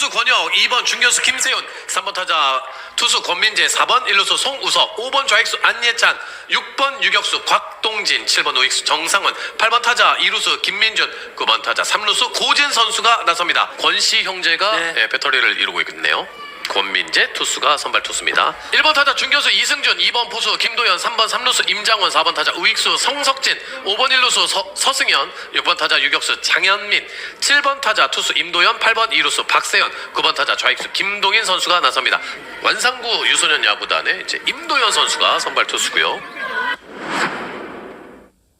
포수 권혁, 2번 중견수 김세훈, 3번 타자 투수 권민재, 4번 일루수 송우석, 5번 좌익수 안예찬, 6번 유격수 곽동진, 7번 우익수 정상원, 8번 타자 이루수 김민준, 9번 타자 3루수 고진 선수가 나섭니다. 권씨 형제가 네. 예, 배터리를 이루고 있네요. 권민재 투수가 선발 투수입니다. 1번 타자 중견수 이승준, 2번 포수 김도현, 3번 3루수 임장원, 4번 타자 우익수 성석진, 5번 1루수 서, 서승현, 6번 타자 유격수 장현민, 7번 타자 투수 임도현, 8번 2루수 박세현, 9번 타자 좌익수 김동인 선수가 나섭니다. 완상구 유소년 야구단의 이제 임도현 선수가 선발 투수고요.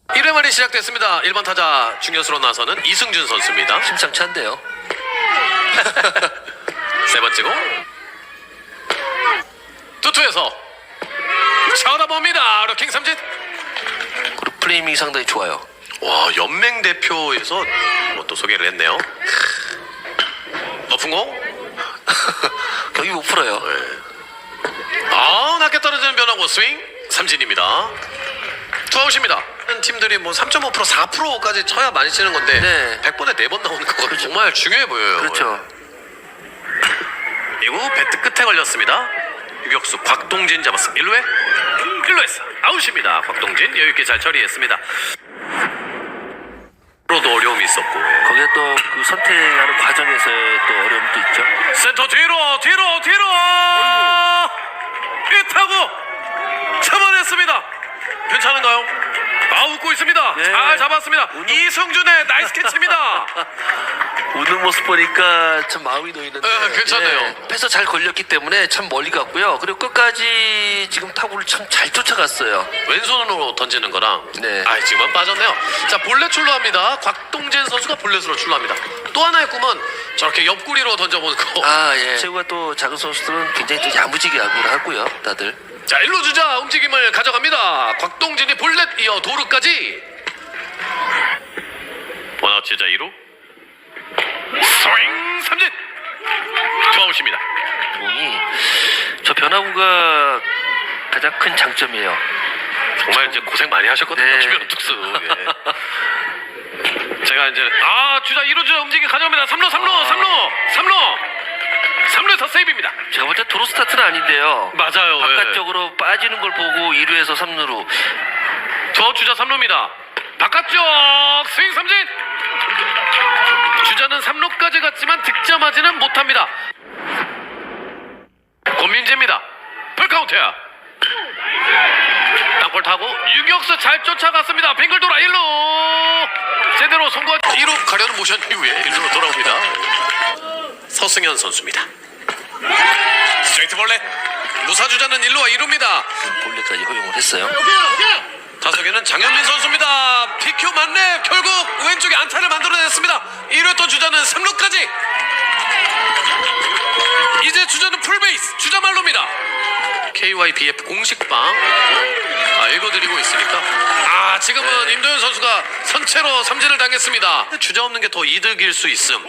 1회 말이 시작됐습니다. 1번 타자 중견수로 나서는 이승준 선수입니다. 심상치 않대요. 세 번째 공 투투에서 쳐다봅니다 로킹 삼진 그리고 프레이밍이 상당히 좋아요. 와 연맹 대표에서 뭐 또 소개를 했네요 높은 공? 경기 못 풀어요. 아 낮게 떨어지는 변화고 스윙 삼진입니다 투아웃입니다 팀들이 뭐 3.5% 4%까지 쳐야 많이 치는 건데 네. 100번에 4번 나오는 거 정말 중요해 보여요 그렇죠. 이후 배트 끝에 걸렸습니다. 유격수 곽동진 잡았습니다. 1루에 1루에서 아웃입니다. 곽동진 여유있게 잘 처리했습니다. 로도 어려움이 있었고 거기에 또 그 선택하는 과정에서의 또 어려움도 있죠. 센터 뒤로 뒤로 뒤로 이 타고 잡아냈습니다. 괜찮은가요? 아 웃고 있습니다. 네. 잘 잡았습니다. 이승준의 나이스 캐치입니다. 웃는 모습 보니까 참 마음이 놓이는데 네, 괜찮네요. 예, 패서 잘 걸렸기 때문에 참 멀리 갔고요. 그리고 끝까지 지금 타구를 참 잘 쫓아갔어요. 왼손으로 던지는 거랑 네. 아 지금은 빠졌네요. 자 볼넷 출루합니다. 곽동진 선수가 볼넷으로 출루합니다. 또 하나의 꿈은 저렇게 옆구리로 던져보는 거. 아 예. 최구가 또 작은 선수들은 굉장히 또 야무지게 야구를 하고요. 다들. 자 일루 주자 움직임을 가져갑니다. 곽동진이 볼넷 이어 도루까지. 원아웃 주자 2루. 스윙 삼진. 투아웃입니다. 저 변화구가 가장 큰 장점이에요. 정말 이제 고생 많이 하셨거든요. 네. 주변 특수. 예. 제가 이제 아 주자 1루 주자 움직임 가져갑니다. 3루 3루 3루 3루 3루에서 세이브입니다. 제가 볼 때 도로 스타트는 아닌데요. 맞아요. 예. 바깥쪽으로 빠지는 걸 보고 2루에서 3루로 저 주자 3루입니다. 바깥쪽 스윙 삼진. 주자는 3루까지 갔지만 득점하지는 못합니다. 권민재입니다. 풀카운트야. 땅볼 타고 유격수 잘 쫓아갔습니다. 빙글 돌아 1루. 제대로 송구 2루 가려는 모션 이후에 1루로 돌아옵니다. 서승현 선수입니다. 스트레이트 볼넷. 무사 주자는 1루와 2루입니다. 볼넷까지 허용을 했어요. 타석에는 장현민 선수입니다. PQ 만렙 결국 왼쪽에 안타를 만들어냈습니다. 1회 또 주자는 3루까지. 이제 주자는 풀베이스 주자 말로입니다. KYBF 공식방 아, 읽어드리고 있으니까 아 지금은 네. 임도현 선수가 선체로 삼진을 당했습니다. 주자 없는 게 더 이득일 수 있음.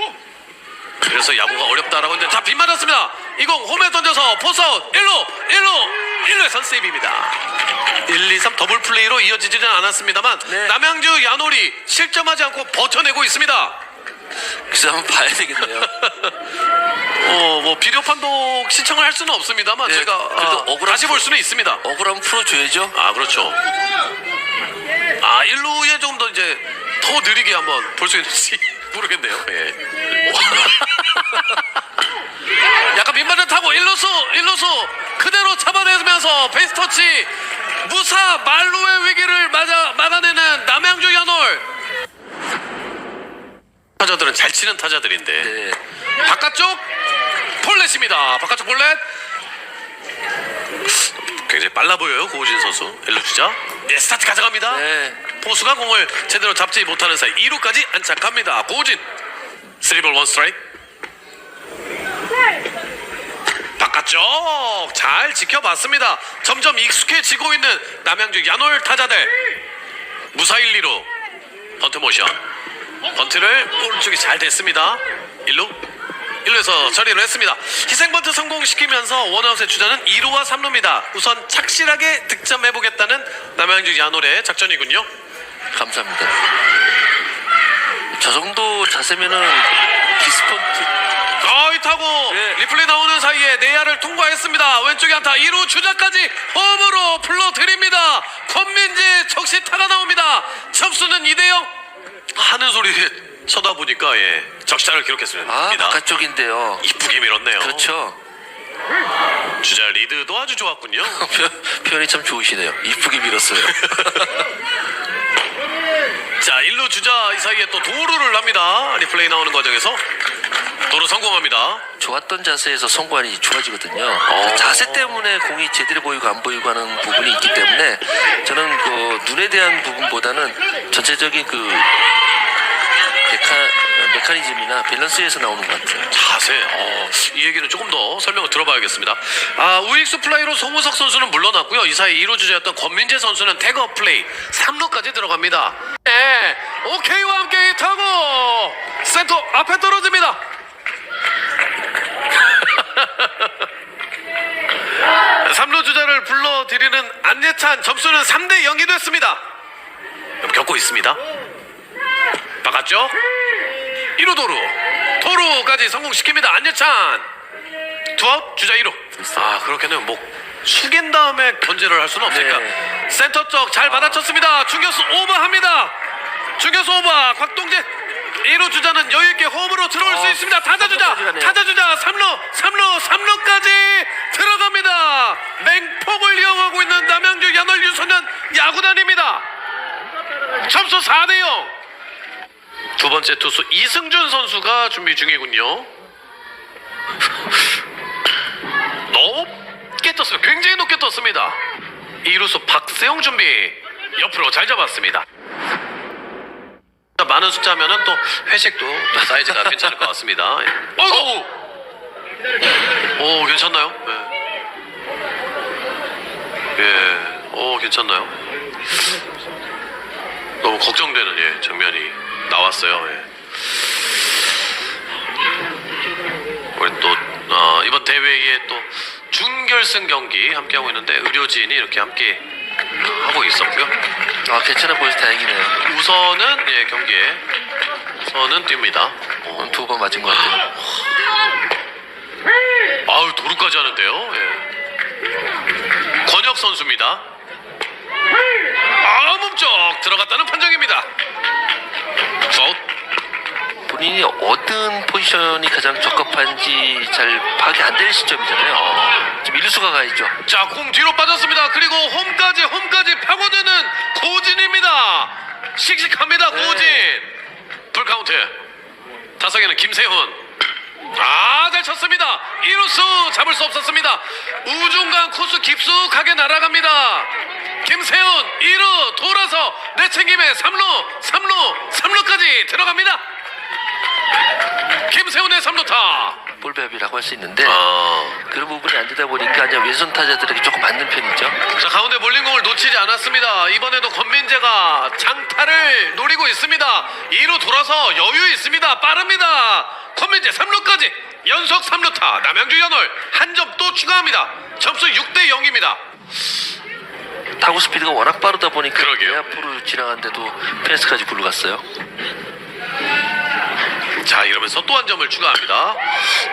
그래서 야구가 어렵다라고 했는데 자 빗맞았습니다. 이공 홈에 던져서 포스아웃 1루 1루 1루에 선 세이브입니다. 1, 2, 3 더블 플레이로 이어지지는 않았습니다만 네. 남양주 야놀이 실점하지 않고 버텨내고 있습니다. 글쎄 한번 봐야 되겠네요. 어, 뭐 비디오 판독 신청을 할 수는 없습니다만 네, 제가 그래도 아, 억울한 다시 볼 수는 있습니다. 억울하면 풀어줘야죠. 아 그렇죠. 아 1루에 좀더 이제 더 느리게 한번 볼 수 있는지 모르겠네요. 예. 약간 민마를 타고 1루수 1루수 그대로 잡아내면서 베이스 터치 무사 말루의 위기를 맞아, 막아내는 남양주 연홀 타자들은 잘 치는 타자들인데 네. 바깥쪽 폴렛입니다. 바깥쪽 폴렛. 굉장히 빨라 보여요 고우진 선수. 엘루 주자. 예, 스타트 가져갑니다. 네. 포수가 공을 제대로 잡지 못하는 사이 2루까지 안착합니다. 고우진. 3볼 1 스트라이크. 바깥쪽 잘 지켜봤습니다. 점점 익숙해지고 있는 남양주 야놀 타자들. 무사 1, 2루. 번트 모션. 번트를 오른쪽이 잘 됐습니다. 1루 1루에서 처리를 했습니다. 희생번트 성공시키면서 원아웃의 주자는 2루와 3루입니다. 우선 착실하게 득점해보겠다는 남양주 야놀의 작전이군요. 감사합니다. 저 정도 자세면은 디스폰트 어, 이 타고 네. 리플레이 나오는 사이에 내야를 통과했습니다. 왼쪽에 안타 2루 주자까지 홈으로 불러드립니다. 권민지 적시 타가 나옵니다. 점수는 2대0 하는 소리 쳐다보니까 예 적시타를 기록했습니다. 아 바깥쪽인데요. 이쁘게 밀었네요. 그렇죠. 주자 리드도 아주 좋았군요. 표, 표현이 참 좋으시네요. 이쁘게 밀었어요. 자, 1루 주자 이 사이에 또 도루를 합니다. 리플레이 나오는 과정에서 도루 성공합니다. 좋았던 자세에서 송구안이 좋아지거든요. 어. 자세 때문에 공이 제대로 보이고 안 보이고 하는 부분이 있기 때문에 저는 그 눈에 대한 부분보다는 전체적인 그 메카, 메커니즘이나 밸런스에서 나오는 것 같아요. 자세. 어, 이 얘기는 조금 더 설명을 들어봐야겠습니다. 아, 우익수 플라이로 송우석 선수는 물러났고요. 이 사이 1루 주자였던 권민재 선수는 태그 플레이 3루까지 들어갑니다. 네, 오케이와 함께 이 타고 센터 앞에 떨어집니다. 삼루 주자를 불러들이는 안예찬 점수는 3대 0이 됐습니다. 겪고 있습니다. 바깥쪽 1루 도루 도루까지 성공시킵니다. 안예찬. 투아웃 주자 1루. 아 그렇게는 뭐 숙인 다음에 견제를 할 수는 없으니까. 네. 센터 쪽 잘 받아쳤습니다. 중교수 오버합니다. 중교수 오버 곽동진 1루 주자는 여유있게 홈으로 들어올 수 어, 있습니다. 타자 주자. 타자 주자 3루 3루 3루까지 들어갑니다 이용하고 있는 남양주 연월 유소년 야구단입니다 점수 4대 0 두 번째 투수 이승준 선수가 준비 중이군요. 높게 떴습니다. 굉장히 높게 떴습니다. 이루수 박세용 준비 옆으로 잘 잡았습니다. 많은 숫자면은 또 회식도 또 사이즈가 괜찮을 것 같습니다. 어이구! 오 괜찮나요? 예. 예. 오 괜찮나요? 너무 걱정되는 예, 장면이 나왔어요. 예. 우리 또 어, 이번 대회에 또 준결승 경기 함께 하고 있는데 의료진이 이렇게 함께 하고 있었고요. 아 괜찮아 보여서 다행이네요. 우선은 예, 경기에 우선은 뜁니다. 어, 두번 맞은 것 같아요. 아우 도루까지 하는데요. 예. 권혁 선수입니다. 아 몸쪽 들어갔다는 판정입니다. 아웃. 본인이 얻은 포지션이 가장 적합한지 잘 파악이 안될 시점이잖아요. 지금 일수가 가 있죠. 자, 공 뒤로 빠졌습니다. 그리고 홈까지 홈까지 파고드는 고진입니다. 씩씩합니다, 고진. 풀카운트. 타석에는 김세훈. 아, 잘 쳤습니다. 이루수 잡을 수 없었습니다. 우중간 코스 깊숙하게 날아갑니다. 김세훈 2루 돌아서 내챙김에 3루 3루 3루까지 들어갑니다. 김세훈의 3루타. 볼배합이라고 할 수 있는데 아. 그런 부분이 안 되다 보니까 이제 왼손 타자들에게 조금 맞는 편이죠. 자 가운데 몰린 공을 놓치지 않았습니다. 이번에도 권민재가 장타를 노리고 있습니다. 2루 돌아서 여유 있습니다. 빠릅니다. 권민재 3루까지 연속 3루타 남양주 연월 한 점 또 추가합니다. 점수 6대 0입니다. 타구 스피드가 워낙 빠르다 보니까 그러게요. 내 앞으로 지나갔는데도 펜스까지 굴러갔어요. 자 이러면서 또 한 점을 추가합니다.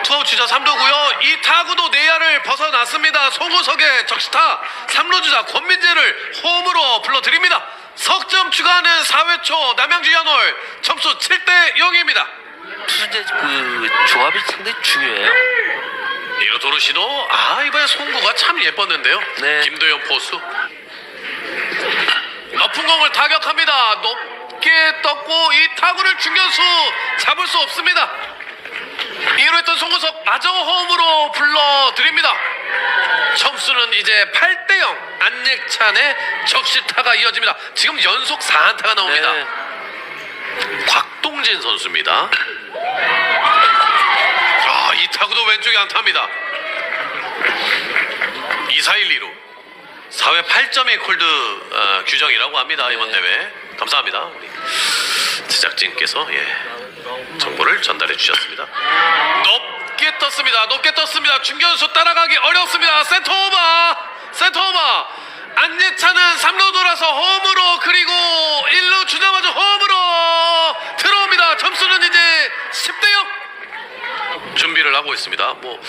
투아웃 주자 3루고요. 이 타구도 내야를 벗어났습니다. 송우석의 적시타 3루 주자 권민재를 홈으로 불러드립니다. 석점 추가하는 4회 초 남양주 연월 점수 7대 0입니다. 투수제 그 조합이 상당히 중요해요. 이로 도르시도 아 이번에 송구가 참 예뻤는데요. 네. 김도현 포수 높은 공을 타격합니다. 높게 떴고 이 타구를 중견수 잡을 수 없습니다. 이로 했던 송구석 마저 홈으로 불러드립니다. 점수는 이제 8대 0 안예찬의 적시타가 이어집니다. 지금 연속 4안타가 나옵니다. 네. 곽동진 선수입니다. 아, 이 타구도 왼쪽에 안타입니다. 2-4-1-2로 4회 8점의 콜드 어, 규정이라고 합니다. 이번 네. 대회. 감사합니다. 우리 제작진께서 예, 정보를 전달해 주셨습니다. 높게 떴습니다. 높게 떴습니다. 중견수 따라가기 어렵습니다. 센터 오버! 센터 오버! 안예찬은 3루 돌아서 홈으로 그리고 1루 주자마자 홈으로 들어옵니다. 점수는 이제 10대 0. 준비를 올라가고 있습니다. 뭐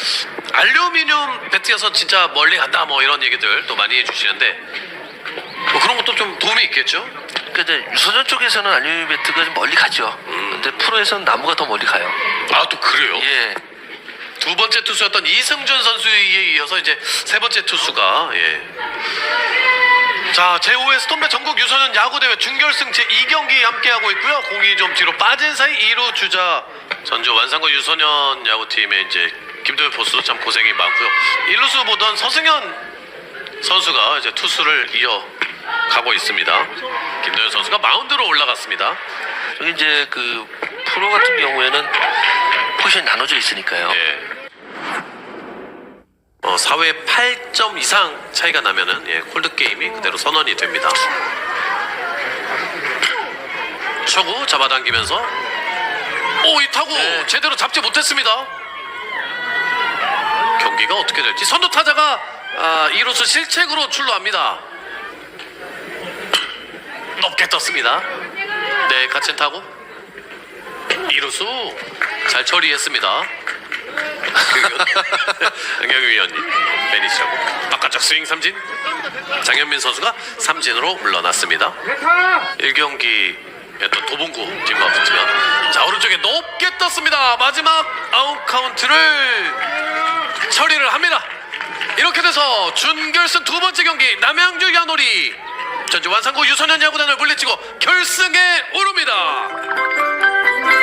알루미늄 배트여서 진짜 멀리 간다 뭐 이런 얘기들 또 많이 해주시는데 뭐 그런 것도 좀 도움이 있겠죠? 그 이제 유소년 쪽에서는 알루미늄 배트가 좀 멀리 가죠. 근데 프로에서는 나무가 더 멀리 가요. 아 또 그래요? 예. 두 번째 투수였던 이승준 선수에 이어서 이제 세 번째 투수가 예. 자 제5회 스톰배 전국 유소년 야구대회 준결승 제2경기 함께하고 있고요 공이 좀 뒤로 빠진 사이 2루 주자 전주 완산고 유소년 야구팀의 이제 김도현 포수 참 고생이 많고요 1루수 보던 서승현 선수가 이제 투수를 이어 가고 있습니다 김도현 선수가 마운드로 올라갔습니다 여기 이제 그 프로 같은 경우에는 포지션이 나눠져 있으니까요. 예. 어, 4회 8점 이상 차이가 나면은 예, 콜드 게임이 그대로 선언이 됩니다. 초구 잡아당기면서 오 이 타구 네. 제대로 잡지 못했습니다. 경기가 어떻게 될지 선두 타자가 아, 이로써 실책으로 출루합니다. 높게 떴습니다. 네, 같이 타고 이루수 잘 처리했습니다. 양경희 위원님 베니스하고. 바깥쪽 스윙 삼진. 장현민 선수가 삼진으로 물러났습니다. 1경기 또 도봉구 팀과 붙으면 자 오른쪽에 높게 떴습니다. 마지막 아웃 카운트를 처리를 합니다. 이렇게 돼서 준결승 두 번째 경기 남양주 야놀이. 전주 완산고 유소년 야구단을 물리치고 결승에 오릅니다